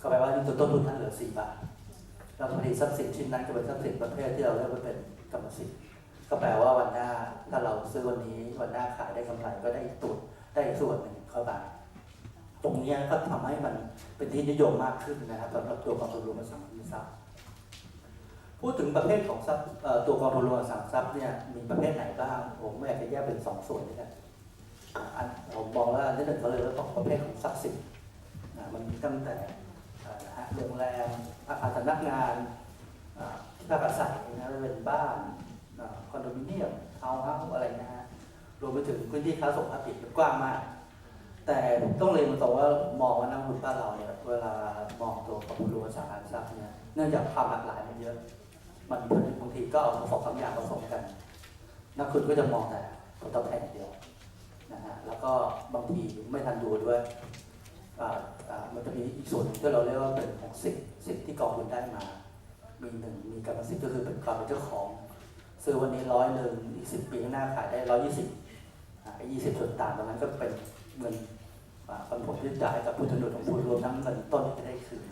ก็แปลว่าต้นทุนท่านเหลือสี่บาทแล้วพอดีทรัพย์สินชิ้นนั้นก็เป็นทรัพย์สินประเภทที่เราเรียกว่าเป็นกรรมสิทธิ์ก็แปลว่าวันหน้าถ้าเราซื้อวันนี้วันหน้าขายได้กำไรก็ได้ตุดได้ส่วนหนึ่งเข้ามาตรงนี้ก็ทำให้มันเป็นที่นิยมมากขึ้นนะครับสำหรับตัวกองทุนรวมอสังหาริมทรัพย์พูดถึงประเภทของทรัพย์ตัวกองทุนรวมอสังหาริมทรัพย์เนี่ยมีประเภทไหนบ้าง ผมอยากจะแยกเป็นสองส่วนด้วยกันอันผมมองว่าอันที่หนึ่งก็เลยว่าต้องประเภทของทรัพย์สินมันมีตั้งแต่ นะฮะโรงแรมอาคารสำนักงานที่พักอาศัยนะเป็นบ้านคอนโดมิเนียมเทาเฮาอะไรนะฮะรวมไปถึงพื้นที่ค้าส่งค้าปลีกกว้างมาก แต่ต้องเรียนตรงว่ามองว่านักลงทุนบ้านเราเนี่ยเวลามองตัวกองทุนรวมอสังหารทรัพย์เนี่ยเนื่องจากความหลากหลายมันเยอะ มันบางทีก็เอาสองสามอย่างผสมกัน นักคุณก็จะมองแต่ผลตอบแทนเดียวนะฮะแล้วก็บางทีไม่ทันดูด้วย มันจะมีอีกส่วนที่เราเรียกว่าเป็นของสิทธิ์สิทธิ์ที่กองทุนได้มา มีหนึ่งมีกรรมสิทธิ์ก็คือเป็นความเป็นเจ้าของ ซื้อวันนี้ร้อยหนึ่งอีกสิบปีข้างหน้าขายได้ร้อยยี่สิบไอ้ยี่สิบส่วนต่างตรงนั้นก็เป็นเงินปันผลที่จ่ายกับผู้ถือหุ้นของคุณรวมทั้งเงินต้นที่จะได้คืน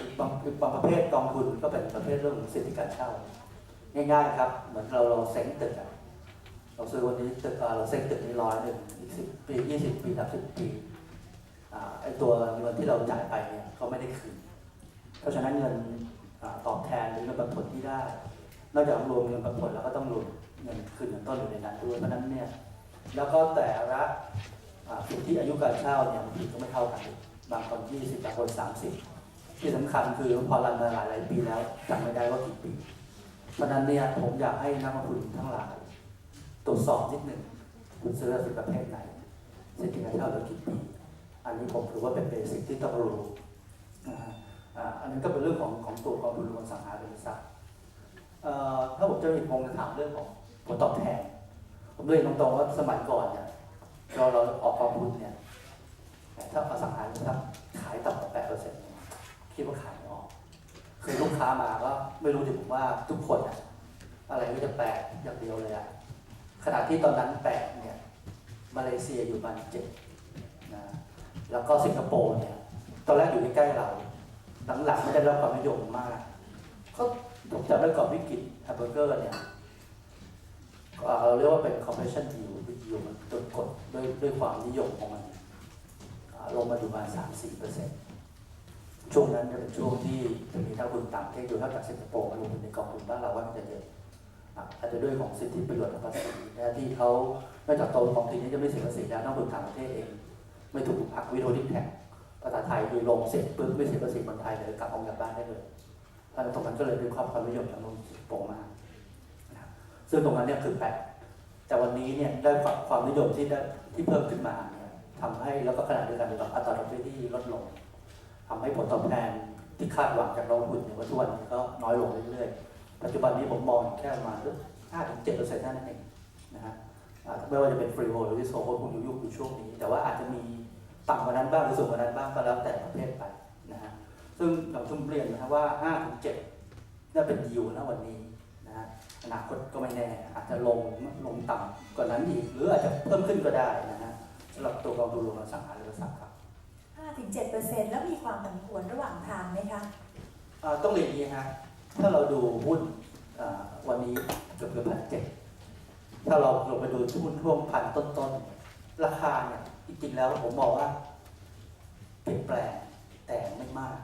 อีกบางอีกบางประเภทกองทุนก็เป็นประเภทเรื่องสิทธิการเช่าง่ายๆครับ เหมือนเราเราเซ็งตึกเราซื้อวันนี้ตึกเราเซ็งตึกนี้ร้อยหนึ่งอีกสิบปียี่สิบปีสามสิบปี ไอ้ตัวเงินที่เราจ่ายไปเนี่ยเขาไม่ได้คืน เพราะฉะนั้นเงินอตอบแทนหรือเงินปันผลที่ได้ นอกจากรวมเงินปันผลแล้วก็ต้องรวมเงินคืนเงินต้นอยู่ในนั้นด้วยเพราะนั้นเนี่ยแล้วก็แต่ละอ่าสิทธิอายุการเช่าเนี่ยบางทีก็ไม่เท่ากัน บางคนยี่สิบบางคนสามสิบที่สำคัญคือพอรันมาหลายหลายปีแล้วจำไม่ได้ว่ากี่ปี เพราะนั้นเนี่ยผมอยากให้นักลงทุนทั้งหลาย ตรวจสอบนิดหนึ่งคุณซื้อสินประเภทไหนสิทธิการเช่าหลือกี่ปี อันนี้ผมถือว่าเป็นเบสิกที่ต้องรู้นะฮะอันนั้นก็เป็นเรื่องของของตัวกองทุนรวมสังหาริมทรัพย์ถ้าผมจะมีพงจะถามเรื่องของผลตอบแทน ผมเรียนตรงๆว่าสมัยก่อนเนี่ยเราเราออกกองทุนเนี่ยถ้าอสังหาริมทรัพย์ขายต่ำกว่าแปดเปอร์เซ็นต์คิดว่าขายไม่ออกคือลูกค้ามาก็ไม่รู้ถึงผมว่าทุกคนอะอะไรก็จะแปลกอย่างเดียวเลยอะขณะที่ตอนนั้นแปลกเนี่ยมาเลเซียอยู่ประมาณเจ็ด แล้วก็สิงคโปร์เนี่ยตอนแรกอยู่ใกล้ๆเรา หลังๆไม่ได้รับความนิยมมากก็ผมจำได้ก่อนวิกฤตแฮมเบอร์เกอร์เนี่ยเราเรียกว่าเป็น compression yield yield มันจนกดด้วยด้วยความนิยมของมันลงมาอยู่ประมาณสามสี่เปอร์เซ็นต์ช่วงนั้นจะเป็นช่วงที่จะมีนักลงทุนต่างประเทศอยู่นอกจากสิงคโปร์มาลงทุนในกองทุนบ้านเราว่ามันจะเยอะอาจจะด้วยของสิทธิประโยชน์ทางภาษีที่เขานอกจากตัวกองทุนนี้จะไม่เสียภาษีแล้วนักลงทุนต่างประเทศเอง ไม่ถูกหักวิโดดิแท็กภาษาไทยคือลงเสร็จปุ๊บไม่เสียภาษีคนไทยเลยกลับออกจากบ้านได้เลยท่านตรงนั้นก็เลยเป็นความความนิยมทางลงสิงคโปร์มากซึ่งตรงนั้นเนี่ยคือแปลกแต่วันนี้เนี่ยได้ความนิยมที่ได้ที่เพิ่มขึ้นมาเนี่ยทำให้แล้วก็ขณะเดียวกันกับอัตราดอกเบี้ยที่ลดลงทำให้ผลตอบแทนที่คาดหวังจากเราหุ้นเนี่ยว่าทุกวันนี้ก็น้อยลงเรื่อยๆ ปัจจุบันนี้ผมมองแค่ประมาณห้าถึงเจ็ดเปอร์เซ็นต์นั่นเองนะฮะไม่ว่าจะเป็นฟรีโฮหรือโซโฮคงอยู่ยุคอยู่ช่วงนี้ แต่ว่าอาจจะมี ต่ำกว่านั้นบ้างหรือสูงกว่านั้นบ้างก็แล้วแต่ประเภทไปนะฮะซึ่งเราทุ่มเรียนนะครับว่าห้าถึงเจ็ดน่าเป็นยิวนะวันนี้นะฮะอนาคตก็ไม่แน่อาจจะลงลงต่ำกว่านั้นอีกหรืออาจจะเพิ่มขึ้นก็ได้นะฮะสำหรับตัวกองทุนรวมอสังหาริมทรัพย์ครับ5-7%แล้วมีความผันผวนระหว่างทางไหมคะอ่าต้องเรียนอย่างนี้ฮะถ้าเราดูหุ้นอ่าวันนี้เกือบเกือบพันเจ็ดถ้าเราลงไปดูหุ้นท่วงพันต้นๆ ราคาเนี่ย จริงๆแล้วผมบอกว่าเปลี่ยนแปลงแต่ไม่มาก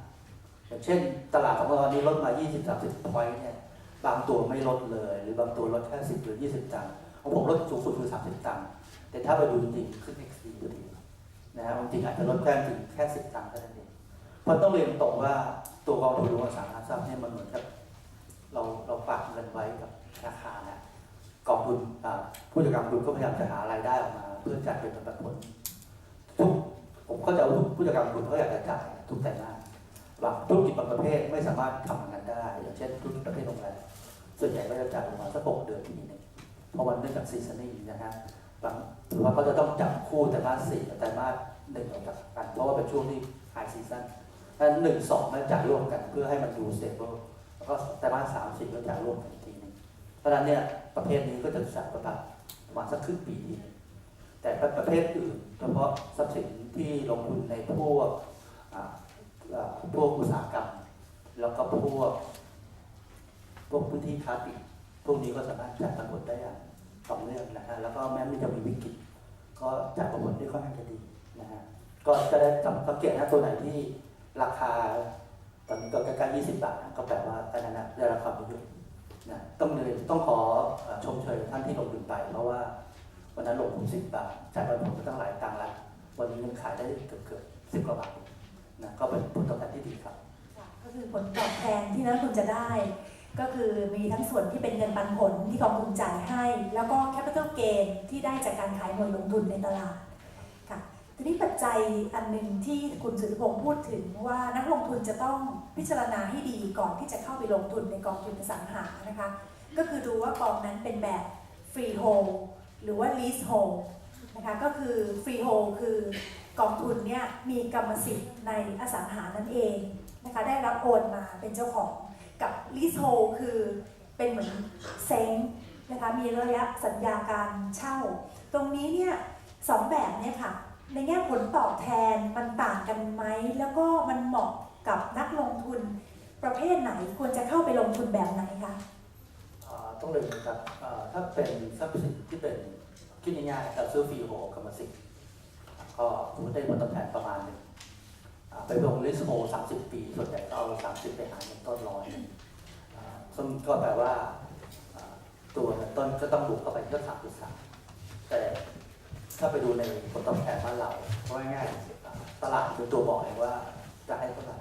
อย่างเช่น ตลาดของเราวันนี้ลดมา 20-30พอยต์เนี่ยบางตัวไม่ลดเลย หรือบางตัวลดแค่ 10 หรือ 20 ตังค์ของผมลดสูงสุดคือ 30 ตังค์แต่ถ้าไปดูจริงๆขึ้น x ดีพอดีนะฮะจริงอาจจะลดแค่ถึงแค่ 10 ตังค์เท่านั้นเองเพราะต้องเรียนตรงว่าตัวกองทุนรวมอสังหาริมทรัพย์เนี่ยมันเหมือนกับเราเราฝากเงินไว้กับธนาคารนะกองทุนผู้จัดการกองทุนก็พยายามจะหารายได้ออกมา เพื่อจ่ายเป็นปันผล ผมเข้าใจว่าทุกผู้จัดการกองทุนเขาอยากจะจ่ายทุกแต่หน้าบางธุรกิจบางประเภทไม่สามารถทำอย่านั้นได้ อย่างเช่นธุรกิจประเภทโรงแรมส่วนใหญ่ก็จะจ่ายประมาณสักหกเดือนทีนึงเพราะวันเนื่องจากซีซันนิ่นะฮะบางหรือว่าเขาจะต้องจับคู่แต่มาสี่แต่มาสหนึ่งออกจากกันเพราะว่าเป็นช่วงที่ไฮซีซันดังนั้นหนึ่งสองมันจ่ายร่วมกันเพื่อให้มันดูสเตเบิลแล้วก็แต่บ้าสามสี่ก็จ่ายร่วมกันอีกทีนึงเพราะฉะนั้นเนี่ยประเภทนี้ก็จะจ่ายประมาณประมาณสักครึ่งปีทีนึง แต่ประเภทอื่นเฉพาะทรัพย์สินที่ลงทุนในพวกพวกอุตสาหกรรม แล้วก็พวกพวกพื้นที่ค้าปลีกพวกนี้ก็สามารถจ่ายปันผลได้อย่างต่อเนื่องนะฮะแล้วก็แม้มันจะมีวิกฤตก็จ่ายปันผลได้ค่อนข้างจะดีนะฮะก็จะได้สังเกตนะตัวไหนที่ราคาตอนนี้ก็ใกล้ๆ20 บาทนะก็แปลว่าอันนั้นได้รับความนิยมนะต้องเลยต้องขอชมเชยท่านที่ลงทุนไปเพราะว่า วันนั้นลงทุน10บาทจ่ายปันผลไปตั้งหลายตังค์แล้ววันนี้ยังขายได้เกือบเกือบสิบกว่าบาทนะก็เป็นผลตอบแทนที่ดีครับ ก็คือผลตอบแทนที่นักลงทุนจะได้ ก็คือมีทั้งส่วนที่เป็นเงินปันผลที่กองทุนจ่ายให้ แล้วก็แคปิตอลเกนที่ได้จากการขายหน่วยลงทุนในตลาดค่ะทีนี้ปัจจัยอันหนึ่งที่คุณสุทธิพงศ์พูดถึงว่านักลงทุนจะต้องพิจารณาให้ดีก่อนที่จะเข้าไปลงทุนในกองทุนสังหานะคะ ก็คือดูว่ากองนั้นเป็นแบบฟรีโฮล หรือว่า lease hold นะคะก็คือฟรีโฮลคือกองทุนเนี่ยมีกรรมสิทธิ์ในอสังหานั่นเองนะคะได้รับโอนมาเป็นเจ้าของกับ lease hold คือเป็นเหมือนเซ้งนะคะมีระยะสัญญาการเช่า ตรงนี้เนี่ยสองแบบเนี่ยค่ะในแง่ผลตอบแทนมันต่างกันไหม แล้วก็มันเหมาะกับนักลงทุนประเภทไหนควรจะเข้าไปลงทุนแบบไหนคะ ต้องเรียนนะครับถ้าเป็นทรัพย์สินที่เป็นคิดง่ายๆเราซื้อฟรีโฮกรรมสิทธิ์ก็สมมติได้ผลตอบแทนประมาณหนึ่งไปลงลิสโฮสามสิบปีส่วนใหญ่ก็เอาสามสิบไปหารเงินต้นร้อยอ่าซึ่งก็แปลว่าตัวเงินต้นก็ต้องบวกเข้าไปก็สามจุดสามแต่ถ้าไปดูในผลตอบแทนบ้านเราก็ง่ายๆตลาดคือตัวบอกเองว่าจะให้เท่าไหร่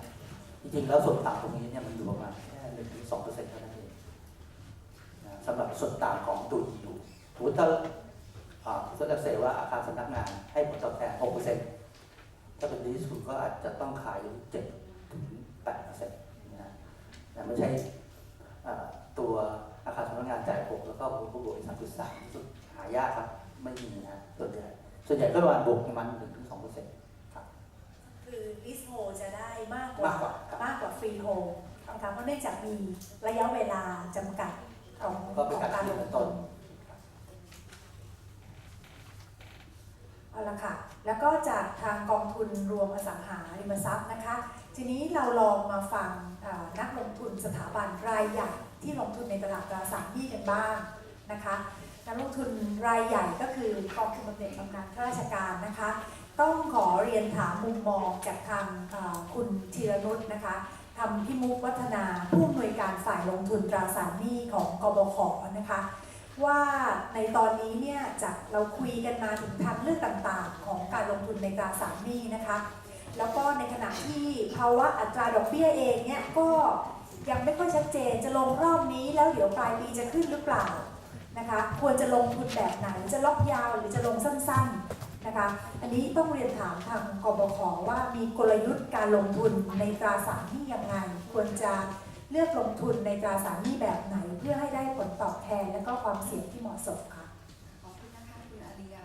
จริงๆแล้วส่วนต่างตรงนี้เนี่ยมันอยู่ประมาณแค่หนึ่งถึงสองเปอร์เซ็นต์เท่านั้น สำหรับส่วนต่างของตัว EU สมมติถ้าอ่าก็จะเสว่าอาคารสำนักงานให้ผลตอบแทน 6%ถ้าเป็นลีสคุณก็อาจจะต้องขาย 7 ถึง 8%นะนะไม่ใช่อ่าตัวอาคารสำนักงานจ่าย 6 แล้วก็ผลประกอบอีก3.3สุดหายากครับ ไม่มีนะส่วนใหญ่ส่วนใหญ่ก็ประมาณบวกประมาณ1ถึง2%คือ lease hold จะได้มากกว่ามากกว่าครับมากกว่า free hold นะคะเพราะเนื่องจากมีระยะเวลาจำกัด ของก็เป็นของการลงเริ่มทุต้นเอาละค่ะ แล้วก็จากทางกองทุนรวมอสังหาริมทรัพย์นะคะ ทีนี้เราลองมาฟังนักลงทุนสถาบันรายใหญ่ที่ลงทุนในตลาดตราสารหนี้กันบ้างนะคะนักลงทุนรายใหญ่ก็คือกองทุนบำเหน็จบำนาญข้าราชการนะคะ ต้องขอเรียนถามมุมมองจากทางคุณธีรนุชนะคะ ทำพิมุกวัฒนาผู้อำนวยการฝ่ายลงทุนตราสารหนี้ของกบขนะคะ ว่าในตอนนี้เนี่ยจากเราคุยกันมาถึงทางเลือกต่างๆ ของการลงทุนในตราสารหนี้นะคะ แล้วก็ในขณะที่ภาวะอัตราดอกเบี้ยเองเนี่ยก็ยังไม่ค่อยชัดเจนจะลงรอบนี้แล้วเดี๋ยวปลายปีจะขึ้นหรือเปล่านะคะ ควรจะลงทุนแบบไหนจะล็อกยาวหรือจะลงสั้นๆ นะคะ อันนี้ต้องเรียนถามทางกบขว่ามีกลยุทธ์การลงทุนในตราสารหนี้ยังไง ควรจะเลือกลงทุนในตราสารหนี้แบบไหน เพื่อให้ได้ผลตอบแทนและก็ความเสี่ยงที่เหมาะสมค่ะขอบคุณนะคะคุณอาริยา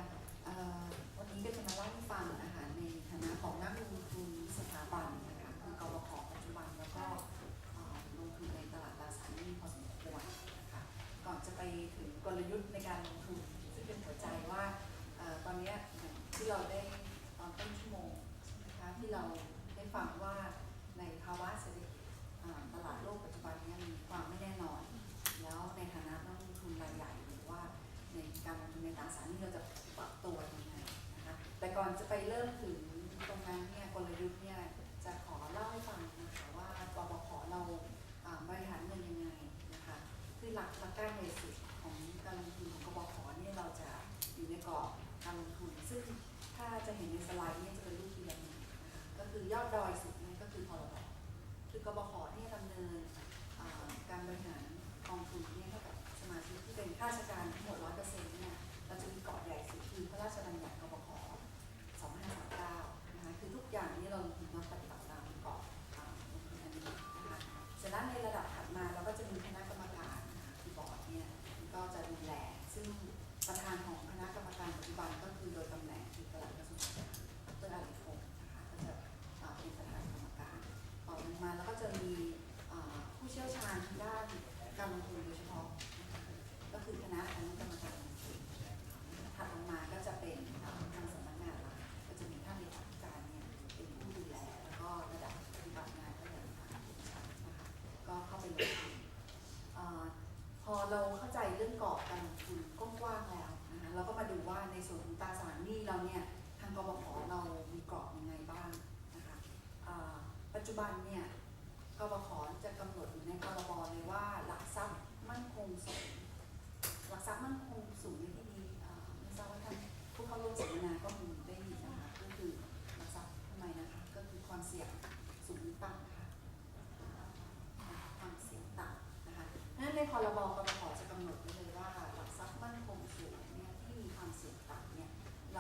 วันนี้ก็จะมาเล่าให้ฟังนะคะในฐานะของนักลงทุนสถาบันนะคะคือกบขปัจจุบันแล้วก็ลงทุนในตลาดตราสารหนี้พอสมควรนะคะก่อนจะไปถึงกลยุทธ์ในการลงทุนซึ่งเป็นหัวใจว่าตอนเนี้ย ที่เราได้ตอนต้นชั่วโมงใช่ไหมคะที่เราได้ฟังว่าในภาวะเศรษฐกิจตลาดโลกปัจจุบันนี้มีความไม่แน่นอน แล้วในฐานะนักลงทุนรายใหญ่หรือว่าในการลงทุนในตราสารนี้เราจะปรับตัวยังไงนะคะแต่ก่อนจะไปเริ่มถึงตรงนั้นเนี่ยกลยุทธ์เนี่ยจะขอเล่าให้ฟังนะคะว่ากบขเราอ่าบริหารเงินยังไงนะคะคือหลักหลักการเบสิก ยอดดอยสุดนั่นก็คือพรบคือกบขเนี่ยดำเนินการบริหาร รื่องกรอการลงทุนก็กว้างแล้วนะคะแล้วก็มาดูว่าในส่วนของตาสารนี่เราเนี่ยทางกบขเรามีเกาะยังไงบ้างนะคะปัจจุบันเนี่ยกบขจะกำหนดอยู่ในพรบเลยว่าหลักทรัพย์มั่นคงสูงหลักทรัพย์มั่นคงสูงในที่นี้ไม่ทราบว่าท่านผู้เข้าร่วมสัมมนาก็มีได้ยินนะคะก็คือหลักทรัพย์ทำไมนะคะก็คือความเสี่ยงสูงต่ำ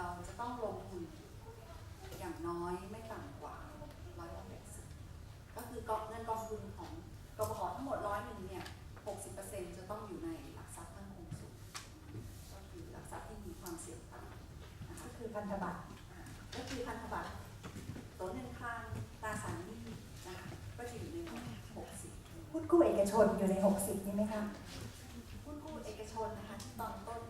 เนี่ยเราจะต้องลงทุนอย่างน้อยไม่ต่ำกว่าร้อยละหกสิบก็คือกองเงินกองทุนของกบขทั้งหมดร้อยหนึ่งเนี่ย60%จะต้องอยู่ในหลักทรัพย์มั่นคงสูงก็คือหลักทรัพย์ที่มีความเสี่ยงต่ำนะคะก็คือพันธบัตรอ่าก็คือพันธบัตรตัวเงินคลังตราสารหนี้นะคะก็จะอยู่ในหมวด60หุ้นกู้เอกชนอยู่ใน60นี่ไหมคะหุ้นกู้เอกชนนะคะที่ตอนต้น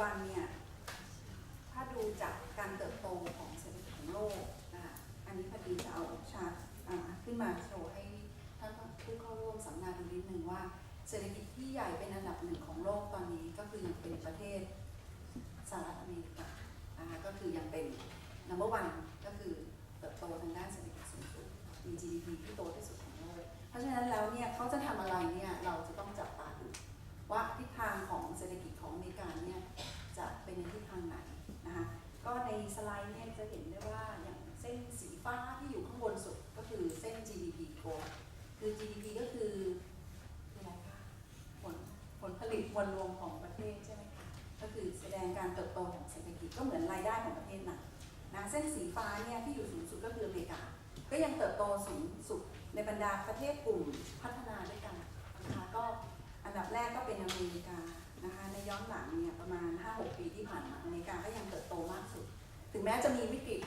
บันเนี่ย ถ้าดูจากการเติบโตของเศรษฐกิจของโลกนะคะอันนี้พอดีจะเอาชาร์ตขึ้นมาโชว์ให้ท่านผู้เข้าร่วมสัมมนาดูนิดนึงว่า เศรษฐกิจที่ใหญ่เป็นอันดับหนึ่งของโลกตอนนี้ก็คือยังเป็นประเทศสหรัฐอเมริกานะคะก็คือยังเป็น number one ก็คือเติบโตทางด้านเศรษฐกิจสูงสุดมี GDP ที่โตที่สุดของโลก เพราะฉะนั้นแล้วเนี่ยเขาจะทำอะไรเนี่ยเราจะต้องจับตาดูว่าทิศ คือ GDP ก็คือคืออะไรคะผลผลผลิตมวลรวมของประเทศใช่ไหมคะก็คือแสดงการเติบโตของเศรษฐกิจก็เหมือนรายได้ของประเทศนะนะเส้นสีฟ้าเนี่ยที่อยู่สูงสุดก็คืออเมริกา ก็ยังเติบโตสูงสุดในบรรดาประเทศกลุ่มพัฒนาด้วยกันนะคะก็อันดับแรกก็เป็นอเมริกานะคะในย้อนหลังเนี่ยประมาณ 5-6 ปีที่ผ่านมาอเมริกาก็ยังเติบโตมากสุด ถึงแม้จะมีวิกฤต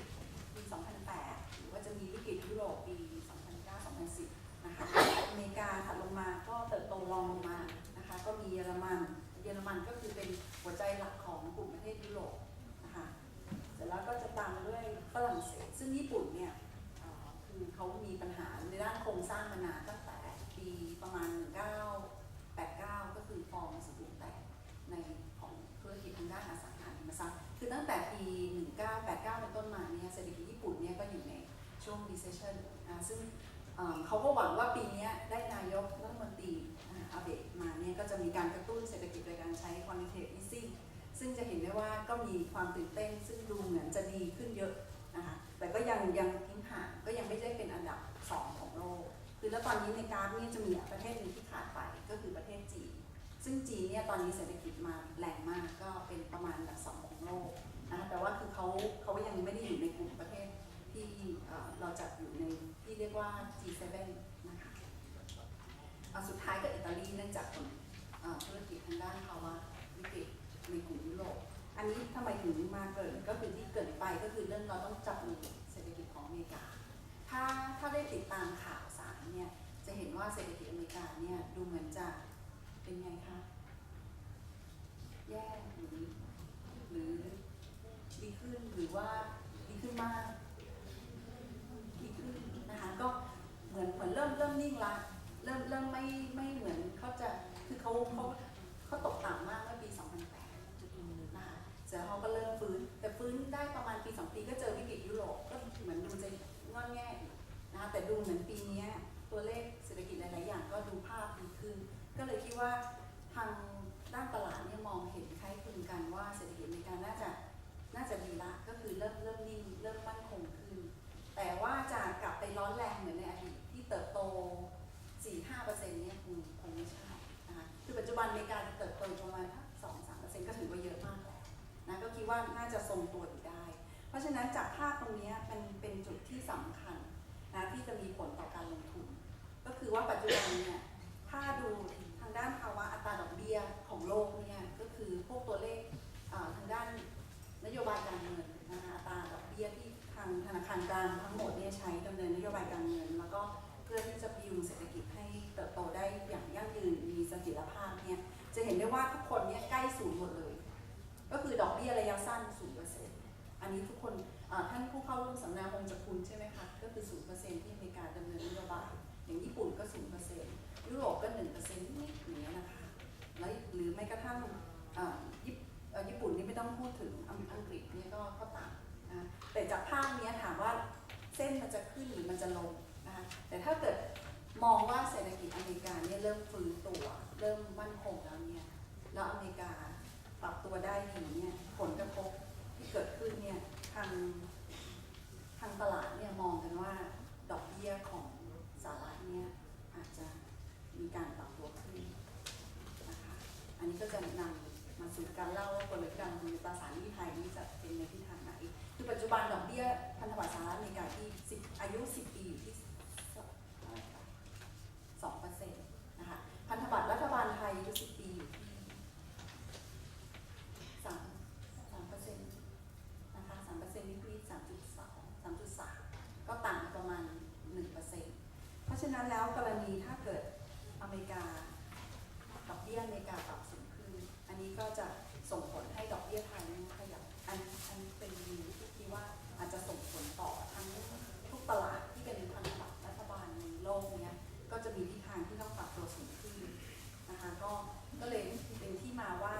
G7 นะคะสุดท้ายก็อิตาลีเนื่องจากผลธุรกิจทางด้านภาวะวิกฤตในกลุ่มยุโรปอันนี้ทำไมถึงมาเกิดก็คือที่เกิดไปก็คือเรื่องเราต้องจับมือเศรษฐกิจของอเมริกา ถ้าถ้าได้ติดตามข่าวสารเนี่ยจะเห็นว่าเศรษฐกิจอเมริกาเนี่ยดูเหมือนจะเป็นเป็นไงคะแย่หรือหรือดีขึ้นหรือว่าดีขึ้นมาก ดีขึ้นนะคะก็เห มือนเหมือนเริ่มเริ่มนิ่งละเริ่มเริ่มไม่ไม่เหมือนเขาจะคือเขาเขาเขาตกต่ำมากเมื่อปี 2008จุดหนึ่งนะคะเสร็จแล้วเขาก็เริ่มฟื้น แต่ฟื้นได้ประมาณปี 2 ปีก็เจอวิกฤตยุโรปก็เหมือนดูจะงอนแง่นะคะแต่ดูเหมือนปีนี้ตัวเลขเศรษฐกิจหลาย ๆ อย่างก็ดูภาพดีขึ้น ก็เลยคิดว่า คือปัจจุบันอเมริกาเติบโตประมาณ2-3%ก็ถือว่าเยอะมากแล้วนะก็คิดว่าน่าจะทรงตัวอยู่ได้ เพราะฉะนั้นจากภาพตรงนี้มันเป็นจุดที่สำคัญนะที่จะมีผลต่อการลงทุน ก็คือว่าปัจจุบันเนี่ยถ้าดูทางด้านภาวะอัตราดอกเบี้ยของโลกเนี่ยก็คือพวกตัวเลขทางด้านนโยบายการเงินนะคะอัตราดอกเบี้ยที่ทางธนาคารกลางทั้งหมดเนี่ยใช้ แต่จากภาพนี้ถามว่าเส้นมันจะขึ้นหรือมันจะลงนะคะแต่ถ้าเกิดมองว่าเศรษฐกิจอเมริกาเนี่ยเริ่มฟื้นตัว เริ่มมั่นคงแล้วเนี่ยแล้วอเมริกาปรับตัวได้ดีเนี่ยผลกระทบที่เกิดขึ้นเนี่ยทางทางตลาดเนี่ยมองกันว่าดอกเบี้ยของสหรัฐเนี่ยอาจจะมีการปรับตัวขึ้นนะคะอันนี้ก็จะนำมาสู่การเล่าว่ากลยุทธ์การลงทุนในตราสารนี้ คือปัจจุบันดอกเบี้ยพันธบัตรสหรัฐอเมริกาที่10อายุ 10 ปีอยู่ที่สองเปอร์เซ็นต์นะคะพันธบัตรรัฐบาลไทยอายุ 10 ปีอยู่ที่สามสามเปอร์เซ็นต์นะคะสามเปอร์เซ็นต์นี่คือสามจุดสองสามจุดสามก็ต่างประมาณหนึ่งเปอร์เซ็นต์เพราะฉะนั้นแล้วกรณีถ้าเกิดอเมริกาดอกเบี้ยอเมริกาปรับสูงขึ้น อันนี้ก็จะส่งผลให้ดอกเบี้ยไทยเนี่ยขยับ อันอันเป็นดีที่คิดว่าอาจจะส่งผลต่อทั้งทุกตลาดที่เป็นพันธบัตรรัฐบาลในโลกเนี้ย ก็จะมีทิศทางที่ต้องปรับตัวสูงขึ้นนะคะ ก็ ก็เลย เป็นที่มาว่า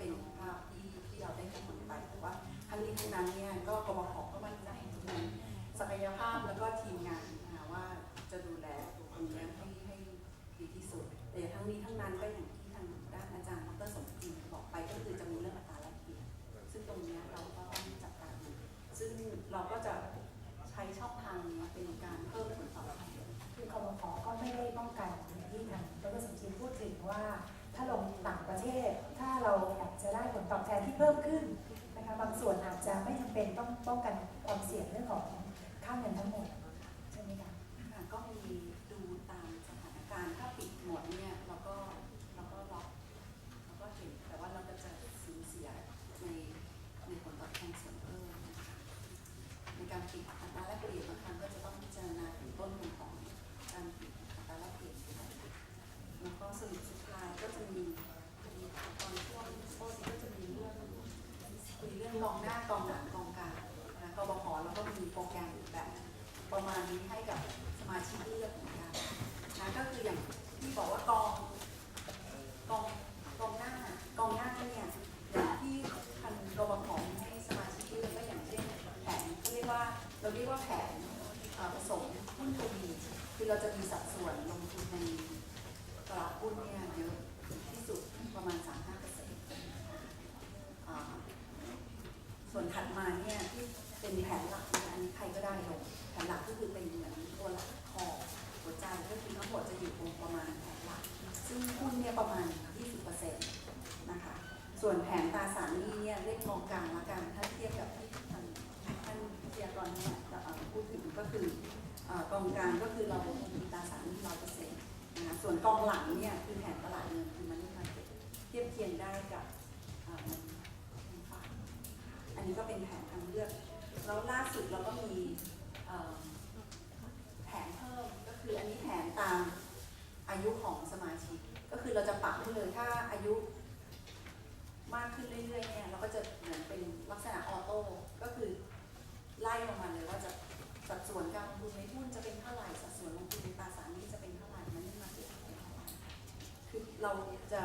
เป็นภาพที่ที่เราได้กำหนดไปแต่ว่าทั้งนี้ทั้งนั้นเนี่ยก็กบขก็มั่นใจในศักยภาพแล้วก็ทีมงานนะคะว่าจะดูแลตรงนี้ให้ให้ดีที่สุด แต่ทั้งนี้ทั้งนั้นก็อย่าง ป้องกันความเสี่ยงเรื่องของค่าเงินทั้งหมดใช่ไหมคะก็มีดูตามสถานการณ์ถ้าปิดหมดเนี่ยเราก็เราก็ล็อกเราก็เห็นแต่ว่าเราก็จะสูญเสียในในผลตอบแทนส่วนเพิ่มในการปิดอัตราแลกเปลี่ยนบางครั้งก็จะ คืออกองกลางก็คือเรามีตราสารหนี้ร้อยเปอร์เซ็นต์นะคะส่วนกองหลังเนี่ยคือแผนตลาดเงินคือมันนี่มาเทียบเคียงได้กับอันนี้ก็เป็นแผนทางเลือกแล้วล่าสุดเราก็มีแผนเพิ่มก็คืออันนี้แผนตามอายุของสมาชิก ก็คือเราจะปรับให้เลยถ้าอายุมากขึ้นเรื่อยๆเนี่ยเราก็จะเหมือนเป็นลักษณะออโต้ก็คือไล่ลงมาเลยว่าจะ ส่วนการลงทุนในหุ้นจะเป็นเท่าไหร่สัดส่วนลงทุนในตราสารนี้จะเป็นเท่าไหร่มันนี่มาเก็ตเป็นเท่าไหร่คือเราจะ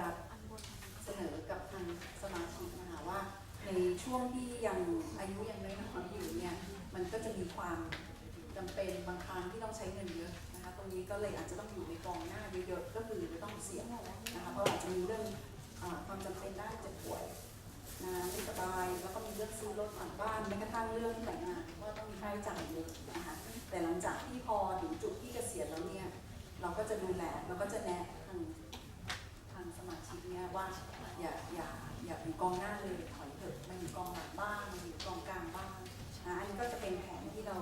เสนอกับทางสมาชิกนะคะว่า ในช่วงที่ยังอายุยังน้อยๆอยู่เนี่ยมันก็จะมีความจำเป็นบางครั้งที่ต้องใช้เงินเยอะนะคะตรงนี้ก็เลยอาจจะต้องอยู่ในกองหน้าเยอะๆก็คือจะต้องเสี่ยงนะคะเพราะอาจจะมีเรื่องความจำเป็นด้านเจ็บป่วย แล้วก็มีเรื่องซื้อรถผ่านบ้านแม้กระทั่งเรื่องแต่งงานก็ต้องมีค่าใช้จ่ายเยอะนะคะ แต่หลังจากที่พอถึงจุดที่เกษียณแล้วเนี่ย เราก็จะดูแลเราก็จะแนะทางทางสมาชิกเนี่ยว่าอย่าอย่าอย่าอยู่กองหน้าเลยถอยเถอะมาอยู่กองหลังบ้างมาอยู่กองกลางบ้างนะอันนี้ก็จะเป็นแผนที่เรา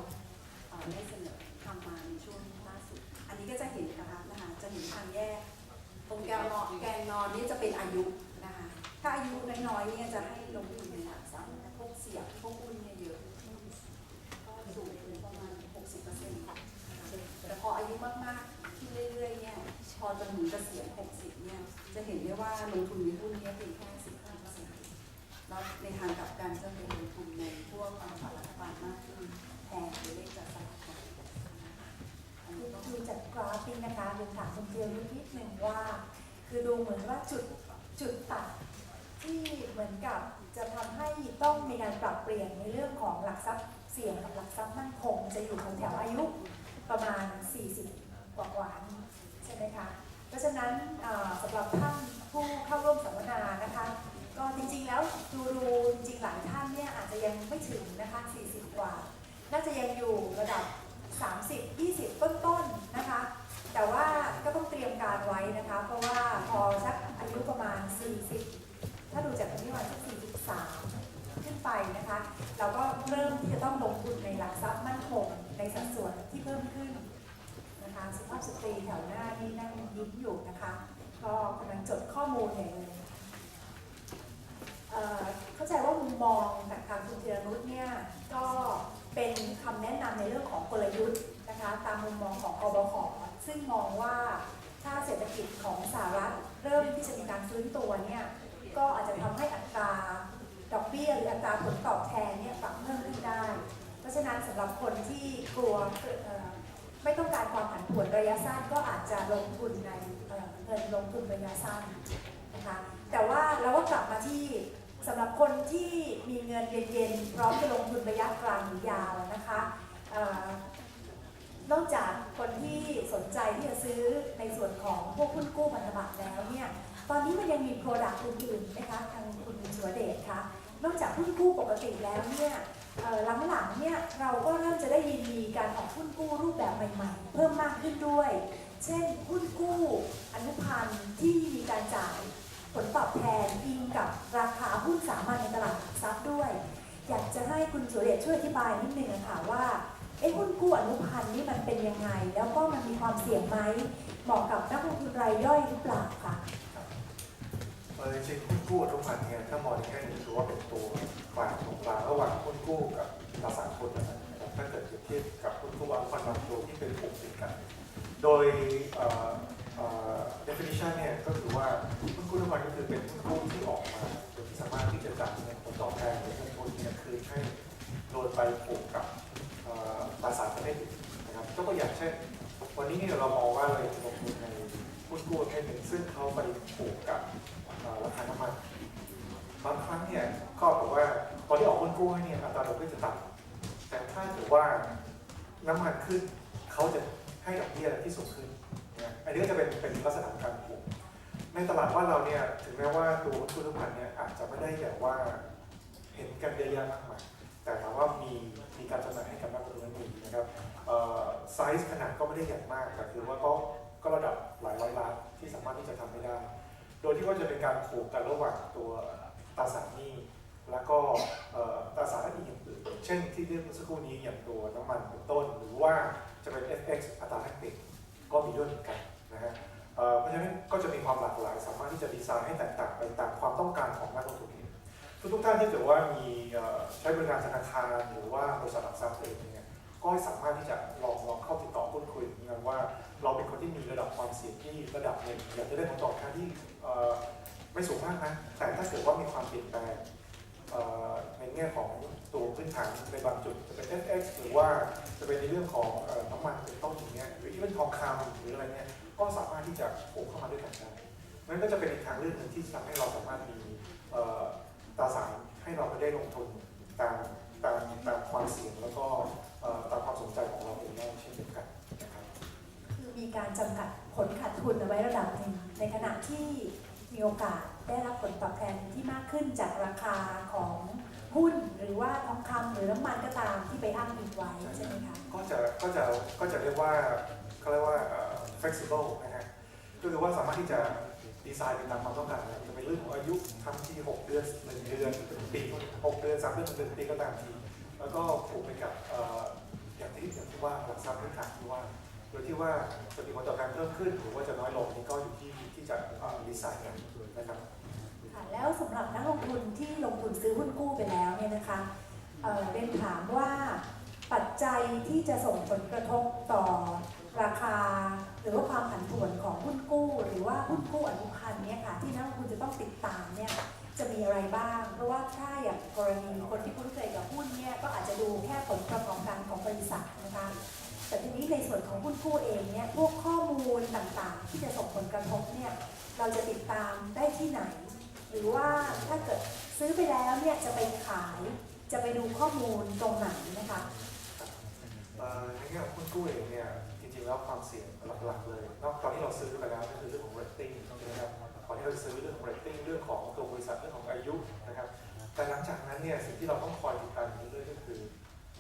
ได้เสนอทำมาในช่วงล่าสุด อันนี้ก็จะเห็นนะคะนะคะจะเห็นทางแยกตรงแกนนอนแกนนอนนี่จะเป็นอายุนะคะถ้าอายุน้อยๆเนี่ยจะให้ลงทุนในหลักทรัพย์พวกเสียบพวกหุ้นเนี่ยเยอะ ก็สูงถึงประมาณ 60เปอร์เซ็นต์ค่ะแต่พ อายุมากๆที่เรื่อยๆเนี่ยพอจะถึงเกษียณ60เนี่ยจะเห็นได้ว่าลงทุนในหุ้นเนี่ยเป็นแค่15เปอร์เซ็นต์แล้วในทางกลับกันจะเป็นลงทุนในพวกพันธบัตรรัฐบาลมากขึ้นแทนหรือเลขจัดสลากกันนคะอัดูจากกราฟิกนะคะเรียนถามคุณเทียนนิดหนึ่งว่า คือดูเหมือนว่าจุดจุดตัดที่เหมือนกับจะทำให้ต้องมีการปรับเปลี่ยนในเรื่องของหลักทรัพย์เสี่ยงกับหลักทรัพย์มั่นคงจะอยู่แถวอายุ ประมาณ 40 กว่ากว่านใช่ไหมคะ เพราะฉะนั้นสำหรับท่านผู้เข้าร่วมสัมมนานะคะ ก็จริงๆแล้วดูดูจริงหลายท่านเนี่ยอาจจะยังไม่ถึงนะคะ 40 กว่า น่าจะยังอยู่ระดับ 30 20 ต้นๆนะคะ แต่ว่าก็ต้องเตรียมการไว้นะคะ เพราะว่าพอสักอายุประมาณ 40 ถ้าดูจากตรงนี้วันสัก43 ขึ้นไปนะคะ เราก็เริ่มที่จะต้องลงทุนในหลักทรัพย์มั่นคง สัดส่วนที่เพิ่มขึ้นนะคะสุภาพสตรีแถวหน้านี่นั่งยิ้มอยู่นะคะก็กำลังจดข้อมูลอย่างเลยเอ่เข้าใจว่ามุมมองจากทางคุณธีรนุชเนี่ยก็เป็นคำแนะนำในเรื่องของกลยุทธ์นะคะตามมุมมองของกบขซึ่งมองว่าถ้าเศรษฐกิจของสหรัฐเริ่มที่จะมีการฟื้นตัวเนี่ยก็อาจจะทำให้อัตราดอกเบี้ยหรืออัตราผลตอบแทนเนี่ยปรับเพิ่มขึ้นได้ เพราะฉะนั้นสำหรับคนที่กลัวไม่ต้องการความผันผวนระยะสั้นก็อาจจะลงทุนในเงินลงทุนระยะสั้นนะคะแต่ว่าเราก็กลับมาที่สำหรับคนที่มีเงินเย็นๆพร้อมจะลงทุนระยะกลางหรือยาวนะคะนอกจากคนที่สนใจที่จะซื้อในส่วนของพวกหุ้นกู้พันธบัตรแล้วเนี่ยตอนนี้มันยังมีโปรดักต์อื่นๆนะคะทางคุณสุรเดชคะนอกจากหุ้นกู้ปกติแล้วเนี่ย หลังๆเนี่ยเราก็เริ่มจะได้ยินมีการออกหุ้นกู้รูปแบบใหม่ๆ เพิ่มมากขึ้นด้วย เช่นหุ้นกู้อนุพันธ์ที่มีการจ่ายผลตอบแทนอิงกับราคาหุ้นสามัญในตลาดหลักทรัพย์ด้วย อยากจะให้คุณสุเดชช่วยอธิบายนิดนึงอะค่ะว่าเอ้หุ้นกู้อนุพันธ์นี่มันเป็นยังไง แล้วก็มันมีความเสี่ยงไหมเหมาะกับนักลงทุนรายย่อยหรือเปล่าคะ ออจริงหุ้นกู้อนุพันเนี่ยถ้ามองในแง่นี้ถือว่าเป็นตัวกลางตรงกลางระหว่างหุ้นกู้กับตราสารทุนนะครับถ้าเกิดเปรียบเทียบกับหุ้นกู้อนุพันธ์บางตัวที่เป็นผูกติดกัน โดยเอ่อเอ่อ definition เนี่ยก็คือว่าหุ้นกู้น้ำมันก็คือเป็นหุ้นกู้ที่ออกมาโดยที่สามารถที่จะจ่ายเงินผลตอบแทนหรือเงินทุนเนี่ยคืนให้โดยไปผูกกับตราสารประเภทอื่นนะครับยกตัวอย่างเช่น วันนี้เนี่ยเรามองว่าเราจะลงทุนในหุ้นกู้ประเภทหนึ่งซึ่งเขาไปผูกกับ ราคาน้ำมันบางครั้งเนี่ยก็บอกว่าตอนที่ออกหุ้นกู้ให้เนี่ยอัตราดอกเบี้ยจะต่ำแต่ถ้าถือว่าน้ำมันขึ้นเขาจะให้ดอกเบี้ยที่สูงขึ้นนะอันนี้ก็จะเป็นเป็นลักษณะของการผูกในตลาดว่าเราเนี่ยถึงแม้ว่าตัวหุ้นกู้น้ำมันเนี่ยอาจจะไม่ได้แบบว่าเห็นกันเยอะแยะมากมายแต่ถามว่ามีมีการจำหน่ายให้กับนักลงทุนนั้นมีนะครับไซส์ขนาดก็ไม่ได้ใหญ่มากแต่คือว่าก็ก็ระดับหลายร้อยล้านที่สามารถที่จะทำไม่ได้ โดยที่ว่าจะเป็นการผูกกันระหว่างตัวตราสารหนี้แล้วก็ตราสารหนี้อย่างอื่นเช่นที่เรียกเมื่อสักครู่นี้อย่างตัวน้ำมันเป็นต้น หรือว่าจะเป็น FX อัตราแลกเปลี่ยนก็มีด้วยเหมือนกันนะฮะเพราะฉะนั้นก็จะมีความหลากหลาย สามารถที่จะดีไซน์ให้แตกต่างไปตามความต้องการของนักลงทุนทุกท่านที่เกิดว่ามีใช้บริการธนาคารหรือว่าบริษัทหลักทรัพย์เอง ก็สามารถที่จะลองลองเข้าติดต่อพูดคุยกันว่า เราเป็นคนที่มีระดับความเสี่ยงที่ระดับหนึ่งอยากจะได้ผลตอบแทนที่ไม่สูงมากนะแต่ถ้าเกิดว่ามีความเปลี่ยนแปลงในแง่ของตัวพื้นฐานในบางจุดจะเป็น FX หรือว่าจะเป็นในเรื่องของน้ำมันเป็นต้นอย่างเงี้ยหรือที่เป็นทองคำหรืออะไรเงี้ยก็สามารถที่จะโผล่เข้ามาด้วยกันได้นั่นก็จะเป็นอีกทางเลือกหนึ่งที่จะทำให้เราสามารถมีตราสารให้เราไปได้ลงทุนตามตามตามความเสี่ยงแล้วก็ ตามความสนใจของเราเองได้เช่นเดียวกันนะครับคือมีการจำกัดผลขาดทุนเอาไว้ระดับหนึ่งในขณะที่มีโอกาสได้รับผลตอบแทนที่มากขึ้นจากราคาของหุ้นหรือว่าทองคำหรือน้ำมันก็ตามที่ไปอ้างอิงไว้ใช่ไหมคะก็จะก็จะก็จะเรียกว่าเขาเรียกว่าเอ่อ flexible นะฮะก็คือว่าสามารถที่จะดีไซน์ไปตามความต้องการนะจะเป็นเรื่องของอายุทำที 6 เดือน 1 เดือน1ปี6เดือน3เดือน1ปีก็ตามที แล้วก็ผูกไปกับอย่างที่อย่างที่ว่าหลักทรัพย์พื้นฐานที่ว่าโดยที่ว่าจะมีผลตอบแทนเพิ่มขึ้นหรือว่าจะน้อยลงนี่ก็อยู่ที่ที่จะดีไซน์กันนะครับค่ะแล้วสำหรับนักลงทุนที่ลงทุนซื้อหุ้นกู้ไปแล้วเนี่ยนะคะเออเรียนถามว่าปัจจัยที่จะส่งผลกระทบต่อราคา หรือว่าความผันผวนของหุ้นกู้ หรือว่าหุ้นกู้อนุพันธ์เนี่ยค่ะที่นักลงทุนจะต้องติดตามเนี่ยจะมีอะไรบ้าง เพราะว่าถ้าอย่าง ผลประกอบการของบริษัทนะคะแต่ทีนี้ในส่วนของหุ้นกู้เองเนี่ยพวกข้อมูลต่างๆ ที่จะส่งผลกระทบเนี่ยเราจะติดตามได้ที่ไหน หรือว่าถ้าเกิดซื้อไปแล้วเนี่ยจะไปขายจะไปดูข้อมูลตรงไหนนะคะเอ่อในแง่ของหุ้นกู้เองเนี่ยจริงๆแล้วความเสี่ยงหลักๆเลยนอกตอนที่เราซื้อไปแล้วก็คือเรื่องของ rating ใช่ไหมครับก่อนที่เราจะซื้อเรื่องของ rating เรื่องของตัวบริษัทเรื่องของอายุนะครับแต่หลังจากนั้นเนี่ยสิ่งที่เราต้องคอยติดตามเรื่อยๆก็คือ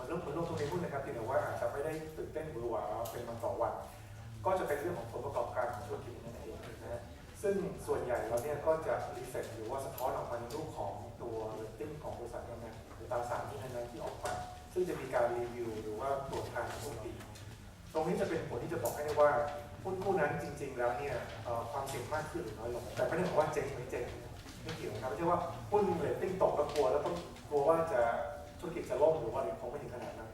มันลงมันลงทุนในหุ้นนะครับเพียงแต่ว่าอาจจะไม่ได้ตื่นเต้นหรือหวาเป็นวันต่อวัน ก็จะเป็นเรื่องของผลประกอบการของธุรกิจนั่นเองนะฮะซึ่งส่วนใหญ่เราเนี่ยก็จะรีเฟกหรือว่าสะท้อนออกมาในรูปของตัว rating ของบริษัทนั้นๆหรือตราสารที่นั้นๆที่ออกมาซึ่งจะมีการรีวิวหรือว่าตรวจทานทุกปีตรงนี้จะเป็นผลที่จะบอกให้ได้ว่าหุ้นกู้นั้นจริง ๆ แล้วเนี่ยความเสี่ยงมากขึ้นหรือน้อยลงแต่ไม่ได้บอกว่าเจ๊งไม่เจ๊งไม่เกี่ยวนะครับไม่ใช่ว่าหุ้นเรตติ้งตกแล้วกลัวแล้วต้องกลัวว่าจะ ธุรกิจจะล่มหรือว่าอะไรคงไม่ถึงขนาดนั้น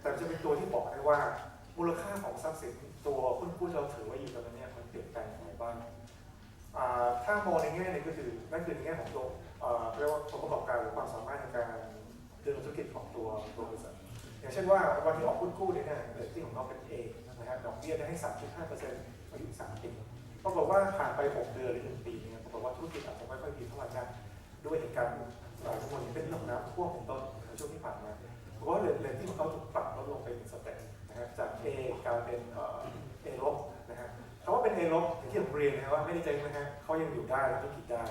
แต่จะเป็นตัวที่บอกได้ว่ามูลค่าของทรัพย์สินตัวหุ้นกู้เราถือไว้อยู่ตอนนี้เนี่ยมันเปลี่ยนแปลงอย่างไรบ้างถ้ามองในแง่นึงก็คือนั่นคือในแง่ของตัวเรียกว่าผลประกอบการหรือความสามารถในการดำเนินธุรกิจของตัวตัวบริษัทอย่างเช่นว่าวันที่ออกหุ้นกู้เนี่ยเรตติ้งของเขาเป็น A นะฮะดอกเบี้ยได้ให้ 3.5%อายุ3ปีปรากฏว่าผ่านไป 6 เดือนหรือ1ปีเนี่ยปรากฏว่าธุรกิจอาจจะไม่ค่อยดีเท่าไหร่นักด้วยเหตุการณ์ หลายทั้งหมดนี้เป็นเรื่องน้ำท่วมเป็นต้นในช่วงที่ผ่านมาเพราะว่าเรนที่เขาถูกปรับลดลงไปเป็นสเต็ปนะฮะจาก A กลายเป็นเอลบนะฮะคำว่าเป็น A ลบอย่างที่ผมเรียนนะว่าไม่ได้เจ๊งนะฮะเขายังอยู่ได้ธุรกิจได้